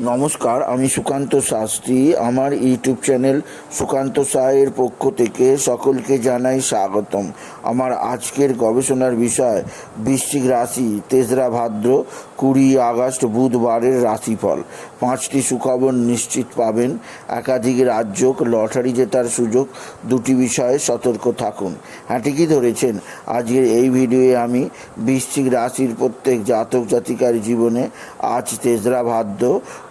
নমস্কার, আমি সুকান্ত শাস্ত্রী। আমার ইউটিউব চ্যানেল সুকান্ত সাহের পক্ষ থেকে সকলকে জানাই স্বাগতম। আমার আজকের গবেষণার বিষয়, বৃশ্চিক রাশি, তেসরা ভাদ্র, কুড়ি আগস্ট, বুধবারের রাশিফল। পাঁচটি সুখবর নিশ্চিত পাবেন। একাধিক রাজ্য লটারি জেতার সুযোগ, দুটি বিষয়ে সতর্ক থাকুন। হ্যাঁ ঠিকই ধরেছেন। আজকের এই ভিডিওয়ে আমি বৃশ্চিক রাশির প্রত্যেক জাতক জাতিকার জীবনে আজ তেসরা ভাদ্র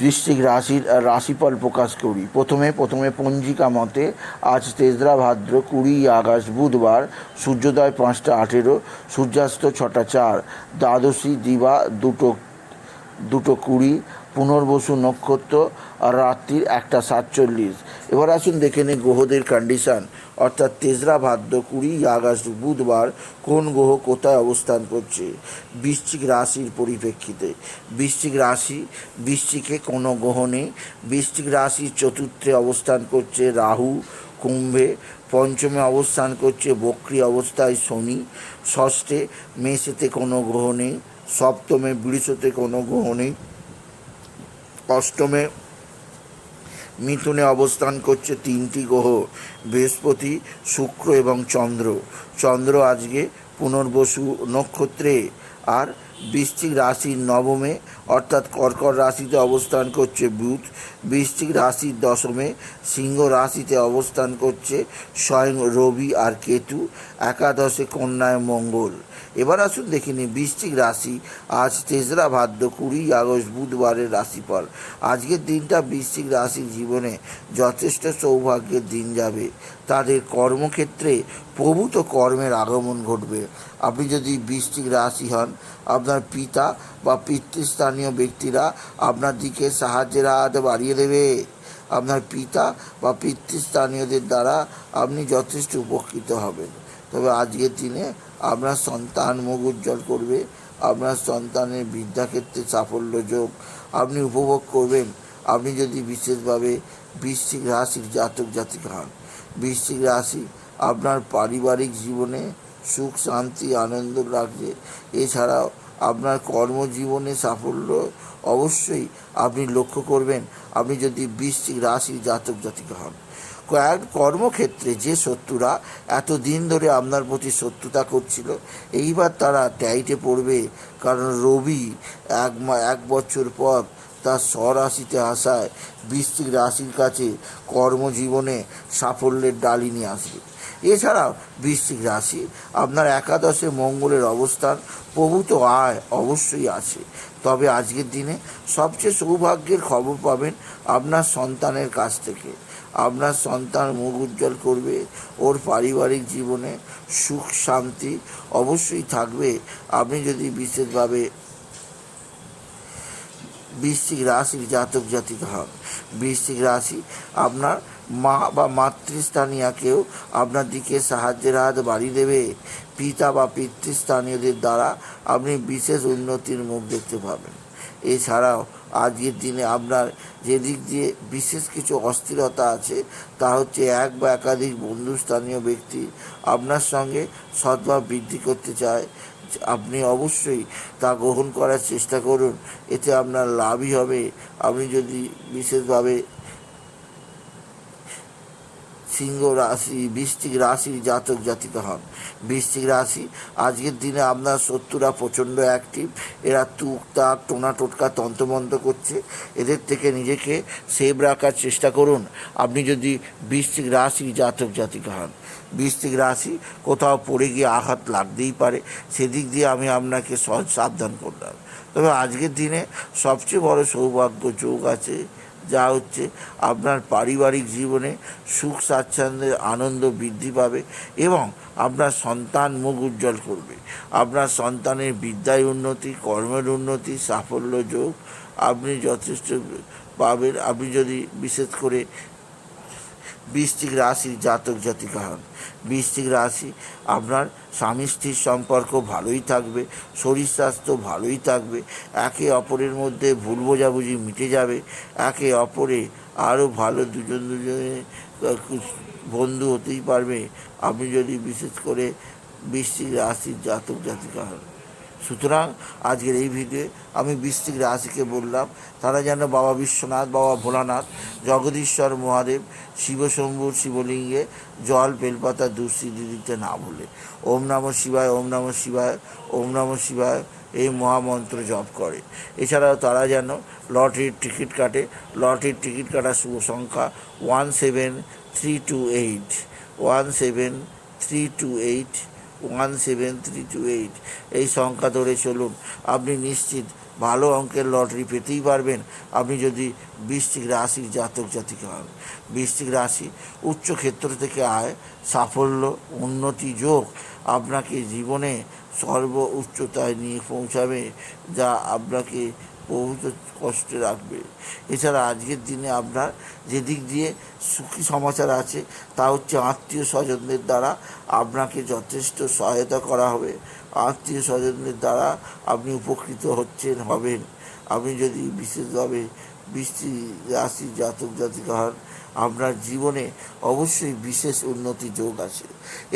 বৃশ্চিক রাশির রাশিফল প্রকাশ করি। প্রথমে প্রথমে পঞ্জিকা মতে আজ তেজরা ভাদ্র কুড়ি আগস্ট বুধবার, সূর্যোদয় পাঁচটা আঠেরো, সূর্যাস্ত ছটা চার, দ্বাদশী দিবা দুটো দুটো কুড়ি, পুনর্বসু নক্ষত্র রাত্রির একটা সাতচল্লিশ। এবার আসুন দেখে নিই গ্রহদের কন্ডিশন অর্থাৎ তেসরা ভাদ্র কুড়ি আগস্ট বুধবার কোন গ্রহ কোথায় অবস্থান করছে? বৃশ্চিক রাশির পরিপ্রেক্ষিতে। বৃশ্চিক রাশি, বৃশ্চিকে কোনো গ্রহ নেই। বৃশ্চিক রাশির চতুর্থে অবস্থান করছে রাহু, কুম্ভে। পঞ্চমে অবস্থান করছে বক্রি অবস্থায় শনি। ষষ্ঠে মেষেতে কোনো গ্রহ নেই। সপ্তমে বৃষতে কোনো গ্রহ নেই। অষ্টমে মিথুনে অবস্থান করছে তিনটি গ্রহ বৃহস্পতি শুক্র এবং চন্দ্র। চন্দ্র আজকে পুনর্বসু নক্ষত্রে আর বৃশ্চিক রাশির নবমে, অর্থাৎ কর্কট রাশিতে অবস্থান করছে বুধ। বৃশ্চিক রাশির দশমে, সিংহ রাশিতে অবস্থান করছে স্বয়ং রবি আর কেতু। একাদশে কন্যায় মঙ্গল। এবার আসুন দেখে নিই বৃশ্চিক রাশি। আজ তেসরা ভাদ্র, কুড়ি আগস্ট, বুধবারের রাশিফল। আজকের দিনটা বৃশ্চিক রাশির জীবনে যথেষ্ট সৌভাগ্যের দিন যাবে। তাদের কর্মক্ষেত্রে প্রভূত কর্মের আগমন ঘটবে। আপনি যদি বৃশ্চিক রাশি হন, আপনার পিতা বা পিতৃস্থানীয় ব্যক্তিরা আপনার দিকে সাহায্যের হাত বাড়িয়ে দেবে। আপনার পিতা বা পিতৃস্থানীয়দের দ্বারা আপনি যথেষ্ট উপকৃত হবেন। তবে আজকের দিনে আপনার সন্তান মুখ উজ্জ্বল করবে, আপনার সন্তানের বিদ্যাক্ষেত্রে সাফল্য যোগ আপনি উপভোগ করবেন। আপনি যদি বিশেষভাবে বৃশ্চিক রাশির জাতক জাতিকা হন, বৃশ্চিক রাশি আপনার পারিবারিক জীবনে সুখ, শান্তি, আনন্দ রাখবে। এছাড়াও আপনার কর্মজীবনে সাফল্য অবশ্যই আপনি লক্ষ্য করবেন। আপনি যদি বৃশ্চিক রাশির জাতক জাতিকা হন। কয়েক কর্মক্ষেত্রে যে শত্রুরা এত দিন ধরে আপনার প্রতি শত্রুতা করছিল, এইবার তারা ট্যাইটে পড়বে। কারণ রবি এক এক বছর পর তার স্বরাশিতে আসায় বৃশ্চিক রাশির কাছে কর্মজীবনে সাফল্যের ডালি নিয়ে আসবে। এছাড়াও বৃশ্চিক রাশি, আপনার একাদশে মঙ্গলের অবস্থান, প্রভূত আয় অবশ্যই আছে। তবে আজকের দিনে সবচেয়ে সৌভাগ্যের খবর পাবেন আপনার সন্তানের কাছ থেকে। আপনার সন্তান মুখ উজ্জ্বল করবে, ওর পারিবারিক জীবনে সুখ, শান্তি অবশ্যই থাকবে। আপনি যদি বিশেষভাবে বৃশ্চিক রাশির জাতক জাতিকা হন, বৃশ্চিক রাশি আপনার মা বা মাতৃস্থানীয়কেও আপনার দিকে সাহায্যের হাত বাড়িয়ে দেবে। পিতা বা পিতৃস্থানীয়দের দ্বারা আপনি বিশেষ উন্নতির মুখ দেখতে পাবেন। এছাড়াও আজকের দিনে আপনার যে দিক দিয়ে বিশেষ কিছু অস্থিরতা আছে, তা হচ্ছে এক বা একাধিক বন্ধুস্থানীয় ব্যক্তি আপনার সঙ্গে সদ্ভাব বৃদ্ধি করতে চায়। আপনি অবশ্যই তা গ্রহণ করার চেষ্টা করুন, এতে আপনার লাভই হবে। আপনি যদি বিশেষভাবে সিংহ রাশি বৃষ্টিক রাশির জাতক জাতিকা হন। বৃশ্চিক রাশি, আজকের দিনে আপনার শত্রুরা প্রচণ্ড অ্যাক্টিভ এরা তুক তাক, টোনা টোটকা, তন্ত্রমন্ত্র করছে। এদের থেকে নিজেকে সেভ রাখার চেষ্টা করুন। আপনি যদি বৃশ্চিক রাশির জাতক জাতিকা হন বৃষ্টিক রাশি কোথাও পড়ে গিয়ে আঘাত লাগতেই পারে। সেদিক দিয়ে আমি আপনাকে সহজ সাবধান করলাম। তবে আজকের দিনে সবচেয়ে বড় সৌভাগ্য যোগ আছে যা হচ্ছে আপনার পারিবারিক জীবনে সুখ স্বাচ্ছন্দ্যের আনন্দ বৃদ্ধি পাবে এবং আপনার সন্তান মুখ উজ্জ্বল করবে। আপনার সন্তানের বিদ্যায় উন্নতি, কর্মের উন্নতি, সাফল্য যোগ আপনি যথেষ্ট পাবেন। আপনি যদি বিশেষ করে বৃশ্চিক রাশির জাতক জাতিকা হন। বৃশ্চিক রাশি আপনার স্বামী স্ত্রীর সম্পর্ক ভালোই থাকবে, শরীর স্বাস্থ্য ভালোই থাকবে, একে অপরের মধ্যে ভুল বোঝাবুঝি মিটে যাবে, একে অপরে আরও ভালো দুজন দুজনে বন্ধু হতেই পারবে। আপনি যদি বিশেষ করে বৃশ্চিক রাশির জাতক জাতিকা হন। সুতরাং আজকের এই ভিডিও আমি বৃশ্চিক রাশিকে বললাম, তারা যেন বাবা বিশ্বনাথ, বাবা ভোলানাথ, জগদীশ্বর মহাদেব, শিবশম্ভুর শিবলিঙ্গে জল বেলপাতা দুঃসিদ্ধি দিতে না ভুলে ওম নম শিবায়, ওম নম শিবায়, ওম নম শিবায় এই মহামন্ত্র জপ করে। এছাড়াও তারা যেন লটারির টিকিট কাটে। লটারির টিকিট কাটার শুভ সংখ্যা one seven three two eight, one seven three two eight one seven three two eight. এই সংখ্যা ধরে চলুন। আপনি নিশ্চিত ভালো অঙ্কের লটারি পেতেই পারবেন। আপনি যদি বৃশ্চিক রাশির জাতক জাতিকা হন। বৃশ্চিক রাশি উচ্চ ক্ষেত্র থেকে আয়, সাফল্য, উন্নতি, যোগ আপনাকে জীবনে সর্ব উচ্চতায় নিয়ে পৌঁছাবে, যা আপনাকে বহুত কষ্ট রাখবে। এছাড়া আজকের দিনে আপনার যেদিক দিয়ে সুখী সমাচার আছে, তা হচ্ছে আত্মীয় স্বজনদের দ্বারা আপনাকে যথেষ্ট সহায়তা করা হবে। আত্মীয় স্বজনদের দ্বারা আপনি উপকৃত হচ্ছেন, হবেন। আপনি যদি বিশেষভাবে বৃষ্টি রাশি জাতক জাতিকা হন আপনার জীবনে অবশ্যই বিশেষ উন্নতি যোগ আছে।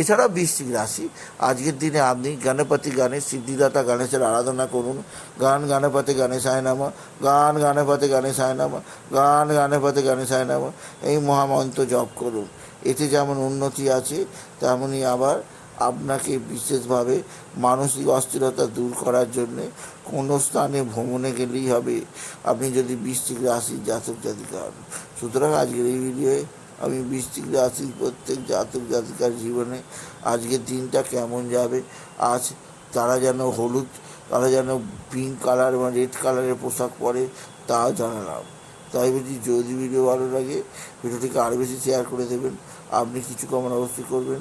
এছাড়া বৃশ্চিক রাশি, আজকের দিনে আপনি গণপতি গানের সিদ্ধিদাতা গণেশের আরাধনা করুন। গান গণপতি গণেশায় নামা, গান গণপতি গণেশায় নামা, গান গণপতি গণেশায় নামা, এই মহামন্ত্র জপ করুন। এতে যেমন উন্নতি আছে তেমনই আবার আপনাকে বিশেষভাবে মানসিক অস্থিরতা দূর করার জন্যে কোনো স্থানে ভ্রমণে গেলেই হবে। আপনি যদি বৃশ্চিক রাশির জাতক জাতিকা সুতরাং আজকের এই ভিডিওয়ে আমি বৃশ্চিক রাশির প্রত্যেক জাতক জাতিকার জীবনে আজকের দিনটা কেমন যাবে, আজ তারা যেন হলুদ, তারা যেন পিঙ্ক কালার বা রেড কালারের পোশাক পরে তাও জানালাম। তাই বলছি, যদি ভিডিও ভালো লাগে, ভিডিওটিকে আরও বেশি শেয়ার করে দেবেন। আপনি কিছু কমন অবশ্যই করবেন।